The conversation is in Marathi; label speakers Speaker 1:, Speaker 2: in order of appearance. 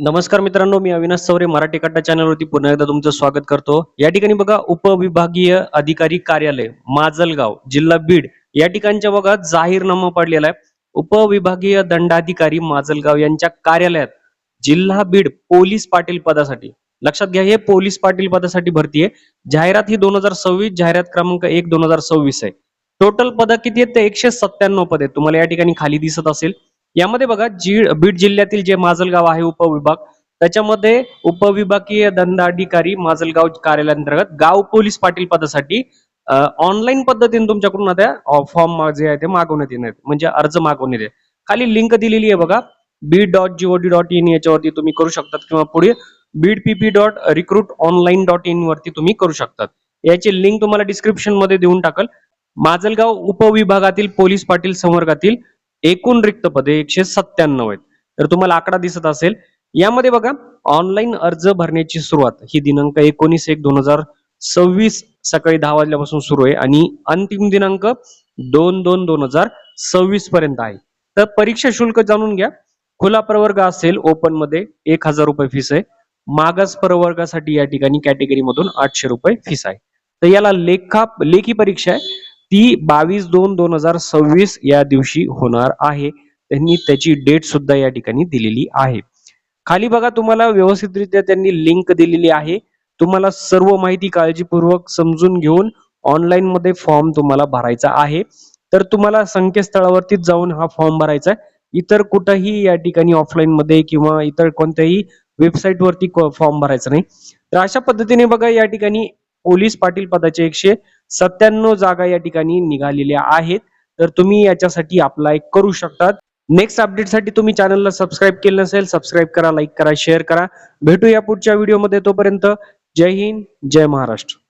Speaker 1: नमस्कार मित्रांनो मी अविनाश सवरे मराठी कट्टा चॅनलवरती पुन्हा एकदा तुमचं स्वागत करतो. या ठिकाणी बघा उपविभागीय अधिकारी कार्यालय माजलगाव जिल्हा बीड या ठिकाणच्या बघा जाहीरनामा पडलेला आहे. उपविभागीय दंडाधिकारी माजलगाव यांच्या कार्यालयात जिल्हा बीड पोलीस पाटील पदासाठी लक्षात घ्या हे पोलीस पाटील पदासाठी भरती आहे. जाहिरात ही दोन हजार सव्वीस जाहिरात क्रमांक एक दोन हजार सव्वीस आहे. टोटल पद किती आहेत? ते एकशे सत्त्याण्णव पद आहेत. तुम्हाला या ठिकाणी खाली दिसत असेल. यामध्ये बघा जी बीड जिल्ह्यातील जे माजलगाव आहे उपविभाग त्याच्यामध्ये उपविभागीय दंडाधिकारी माजलगाव कार्यालयांतर्गत गाव पोलीस पाटील पदासाठी ऑनलाईन पद्धतीने तुमच्याकडून आता फॉर्म जे आहे ते मागवण्यात येणार म्हणजे अर्ज मागवण्यात येते खाली लिंक दिलेली आहे बघा. Beed dot G O D dot in याच्यावरती तुम्ही करू शकतात किंवा पुढे Beed PP dot recruit online dot in वरती तुम्ही करू शकतात. याची लिंक तुम्हाला डिस्क्रिप्शनमध्ये देऊन टाकल. माजलगाव उपविभागातील पोलीस पाटील संवर्गातील एकूण रिक्त पदे एकशे सत्त्याण्णव आहेत. तर तुम्हाला आकडा दिसत असेल. यामध्ये बघा ऑनलाईन अर्ज भरण्याची सुरुवात. ही दिनांक एकोणीस एक दोन हजार सव्वीस सकाळी दहा वाजल्यापासून सुरू आहे आणि अंतिम दिनांक दोन दोन दोन हजार सव्वीस पर्यंत आहे. तर परीक्षा शुल्क जाणून घ्या. खुला प्रवर्ग असेल ओपनमध्ये एक हजार रुपये फीस आहे. मागास प्रवर्गासाठी या ठिकाणी कॅटेगरी मधून आठशे रुपये फीस आहे. तर याला लेखा लेखी परीक्षा आहे. ती बावीस दोन दोन हजार सव्वीस या दिवशी होणार आहे. त्यांनी त्याची डेट सुद्धा या ठिकाणी दिलेली आहे. खाली बघा तुम्हाला व्यवस्थितरित्या त्यांनी लिंक दिलेली आहे. तुम्हाला सर्व माहिती काळजीपूर्वक समजून घेऊन ऑनलाईन मध्ये फॉर्म तुम्हाला भरायचा आहे. तर तुम्हाला संकेतस्थळावरतीच जाऊन हा फॉर्म भरायचा आहे. इतर कुठंही या ठिकाणी ऑफलाईन मध्ये किंवा इतर कोणत्याही वेबसाईट वरती फॉर्म भरायचा नाही. तर अशा पद्धतीने बघा या ठिकाणी पोलीस पाटील पदाचे एकशे सत्त्याण्णव जागा या ठिकाणी निघालेल्या आहेत. तर तुम्ही याच्यासाठी अप्लाय करू शकतात. नेक्स्ट अपडेटसाठी तुम्ही चॅनलला सबस्क्राईब केलं नसेल सबस्क्राईब करा लाईक करा शेअर करा. भेटूया पुढच्या व्हिडिओमध्ये तोपर्यंत. जय हिंद जय महाराष्ट्र.